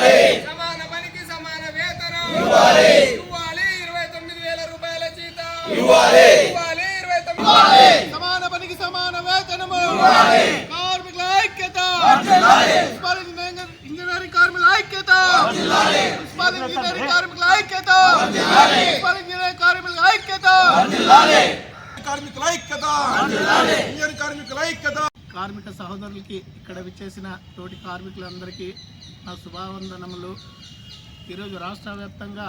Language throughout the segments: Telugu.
సమాన పనికి సమాన వేతనం. ఇవ్వాలి ఇరవై తొమ్మిది వేల రూపాయల జీతం. ఇవ్వాలి. ఇరవై తొమ్మిది సమాన పనికి సమాన వేతనము. కార్మికుల ఐక్యత. ఇంజనీరింగ్ కార్మికుల ఐక్యత. ఇంజనీరింగ్ కార్మికుల ఐక్యత. ఇంజనీరింగ్ కార్మికుల ఐక్యత. కార్మికుల ఐక్యత. ఇంజనీరింగ్ కార్మికుల ఐక్యత. కార్మిక సహోదరులకి ఇక్కడ విచ్చేసిన తోటి కార్మికులందరికీ నా శుభావందనములు. ఈరోజు రాష్ట్ర వ్యాప్తంగా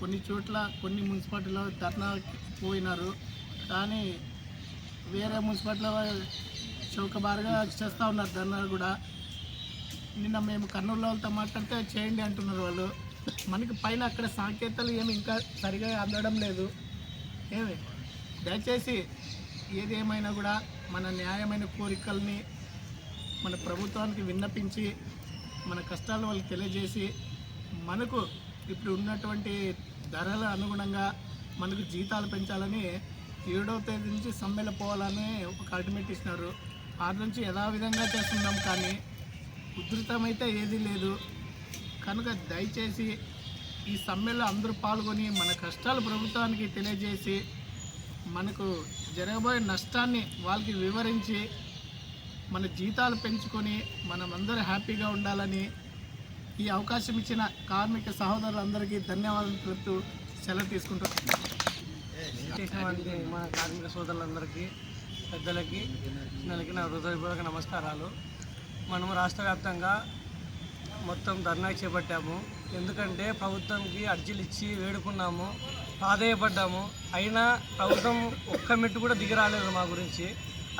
కొన్ని చోట్ల కొన్ని మున్సిపాలిటీలో ధర్నా పోయినారు. కానీ వేరే మున్సిపాలిటీలో చౌకబారుగా చేస్తూ ఉన్నారు ధర్నా కూడా. నిన్న మేము కర్నూలు వాళ్ళతో మాట్లాడితే చేయండి అంటున్నారు వాళ్ళు. మనకి పైన అక్కడ సాంకేతాలు ఏమి ఇంకా సరిగా అందడం లేదు. ఏమి? దయచేసి ఏదేమైనా కూడా మన న్యాయమైన కోరికల్ని మన ప్రభుత్వానికి విన్నపించి మన కష్టాలు వాళ్ళకి తెలియజేసి మనకు ఇప్పుడు ఉన్నటువంటి ధరల అనుగుణంగా మనకు జీతాలు పెంచాలని ఏడవ తేదీ నుంచి సమ్మెల పోవాలని ఒక అల్టిమేట్ ఇచ్చినారు. ఆ నుంచి యథావిధంగా చేస్తున్నాం కానీ ఉధృతమైతే ఏదీ లేదు. కనుక దయచేసి ఈ సమ్మెలో అందరూ పాల్గొని మన కష్టాలు ప్రభుత్వానికి తెలియజేసి మనకు జరగబోయే నష్టాన్ని వాళ్ళకి వివరించి మన జీతాలు పెంచుకొని మనమందరూ హ్యాపీగా ఉండాలని ఈ అవకాశం ఇచ్చిన కార్మిక సహోదరులందరికీ ధన్యవాదాలు తెలుపుతూ సెలవు తీసుకుంటాం మన కార్మిక సోదరులందరికీ పెద్దలకి చిన్నలకి నా హృదయపూర్వక నమస్కారాలు. మనము రాష్ట్ర వ్యాప్తంగా మొత్తం ధర్నా చేపట్టాము. ఎందుకంటే ప్రభుత్వంకి అర్జీలు ఇచ్చి వేడుకున్నాము ప్రాధేయపడ్డాము. అయినా ప్రభుత్వం ఒక్క మెట్టు కూడా దిగిరాలేదు మా గురించి.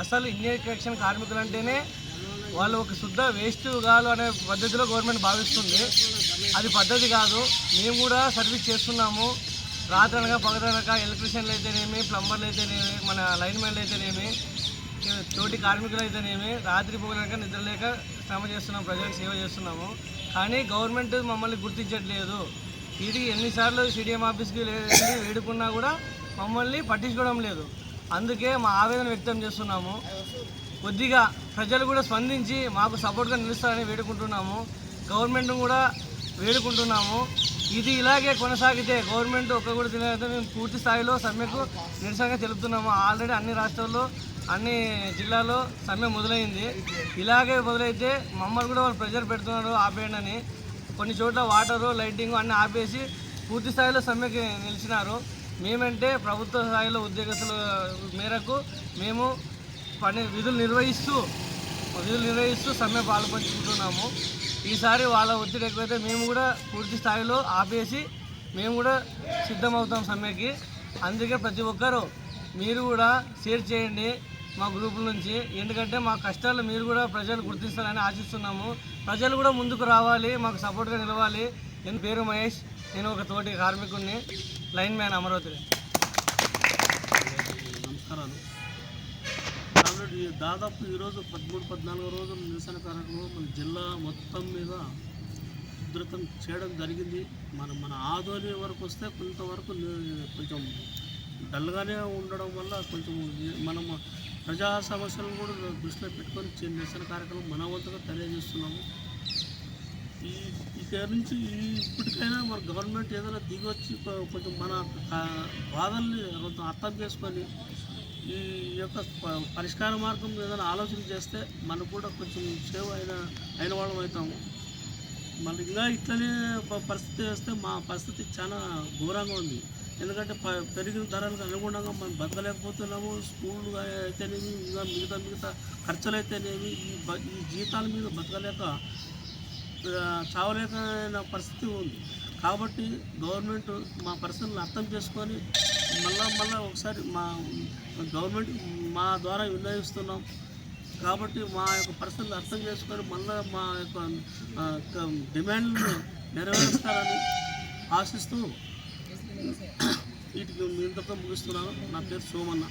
అసలు ఇండియన్ కరెక్షన్ కార్మికులు అంటేనే వాళ్ళు ఒక శుద్ధ వేస్ట్ కాదు అనే పద్ధతిలో గవర్నమెంట్ భావిస్తుంది. అది పద్ధతి కాదు. మేము కూడా సర్వీస్ చేస్తున్నాము. రాత్రనగా పగలనగా ఎలక్ట్రీషియన్లు అయితేనేమి ప్లంబర్లు అయితేనేమి మన లైన్మెన్లు అయితేనేమి తోటి కార్మికులు అయితేనేమి రాత్రి పోగలనక నిద్రలేక శ్రమ చేస్తున్నాం ప్రజలకు సేవ చేస్తున్నాము. కానీ గవర్నమెంట్ మమ్మల్ని గుర్తించట్లేదు. ఇది ఎన్నిసార్లు సిడిఎం ఆఫీస్కి వెళ్ళి వేడుకున్నా కూడా మమ్మల్ని పట్టించుకోవడం లేదు. అందుకే మా ఆవేదన వ్యక్తం చేస్తున్నాము. కొద్దిగా ప్రజలు కూడా స్పందించి మాకు సపోర్ట్గా నిలుస్తారని వేడుకుంటున్నాము. గవర్నమెంట్ కూడా వేడుకుంటున్నాము. ఇది ఇలాగే కొనసాగితే గవర్నమెంట్ ఒక్క కూడా తినైతే మేము పూర్తి స్థాయిలో సమ్మెకు నిరసనగా తెలుపుతున్నాము. ఆల్రెడీ అన్ని రాష్ట్రాల్లో అన్ని జిల్లాలో సమ్మె మొదలైంది. ఇలాగే మొదలైతే మమ్మల్ని కూడా వాళ్ళు ప్రెజర్ పెడుతున్నారు ఆపేయండి అని. కొన్ని చోట్ల వాటరు లైటింగ్ అన్ని ఆపేసి పూర్తి స్థాయిలో సమ్మెకి నిలిచినారు. మేమంటే ప్రభుత్వ స్థాయిలో ఉద్యోగస్తుల మేరకు మేము పని విధులు నిర్వహిస్తూ విధులు నిర్వహిస్తూ సమ్మె పాల్పంచుకుంటున్నాము. ఈసారి వాళ్ళ ఒత్తిడి ఎక్కువైతే మేము కూడా పూర్తి స్థాయిలో ఆపేసి మేము కూడా సిద్ధమవుతాం సమ్మెకి. అందుకే ప్రతి ఒక్కరూ మీరు కూడా షేర్ చేయండి. మా గ్రూపుల నుంచి. ఎందుకంటే మా కష్టాలు మీరు కూడా ప్రజలు గుర్తిస్తారని ఆశిస్తున్నాము. ప్రజలు కూడా ముందుకు రావాలి మాకు సపోర్ట్గా నిలవాలి. నేను పేరు మహేష్ నేను ఒక తోటి కార్మికుడిని లైన్ మ్యాన్ అమరావతి నమస్కారాలు. కాబట్టి దాదాపు ఈరోజు పదమూడు పద్నాలుగో రోజులు నిరసన కార్యక్రమం మన జిల్లా మొత్తం మీద ఉధృతం చేయడం జరిగింది. మనం మన ఆదోని వరకు వస్తే కొంతవరకు కొంచెం డల్గానే ఉండడం వల్ల కొంచెం మనం ప్రజా సమస్యలను కూడా దృష్టిలో పెట్టుకొని చే- నిరసన కార్యక్రమం మన వంతుగా తెలియజేస్తున్నాము. ఈ ఇక్కడ నుంచి ఇప్పటికైనా మన గవర్నమెంట్ ఏదైనా దిగొచ్చి కొంచెం మన బాధల్ని కొంచెం అర్థం చేసుకొని ఈ యొక్క పరిష్కార మార్గం ఏదైనా ఆలోచన చేస్తే మనకు కూడా కొంచెం సేవ్ అయిన అయిన వాళ్ళం అవుతాము. మళ్ళీ ఇంకా ఇట్లనే పరిస్థితి వస్తే మా పరిస్థితి చాలా ఘోరంగా ఉంది. ఎందుకంటే ప- పెరిగిన ధరలకు అనుగుణంగా మనం బతకలేకపోతున్నాము స్కూళ్ళు అయితేనేమి ఇంకా మిగతా మిగతా ఖర్చులు అయితేనేమి ఈ ఈ జీతాల మీద బతకలేక చావలేక పరిస్థితి ఉంది. కాబట్టి గవర్నమెంట్ మా పరిస్థితులను అర్థం చేసుకొని మళ్ళా మళ్ళా ఒకసారి మా గవర్నమెంట్ మా ద్వారా వినియోగిస్తున్నాం. కాబట్టి మా యొక్క పరిస్థితులు అర్థం చేసుకొని మళ్ళీ మా యొక్క యొక్క డిమాండ్లను నెరవేరుస్తారని ఆశిస్తూ వీటికి మీ ఇంతతో ముగిస్తున్నాను. నా పేరు సోమన్న.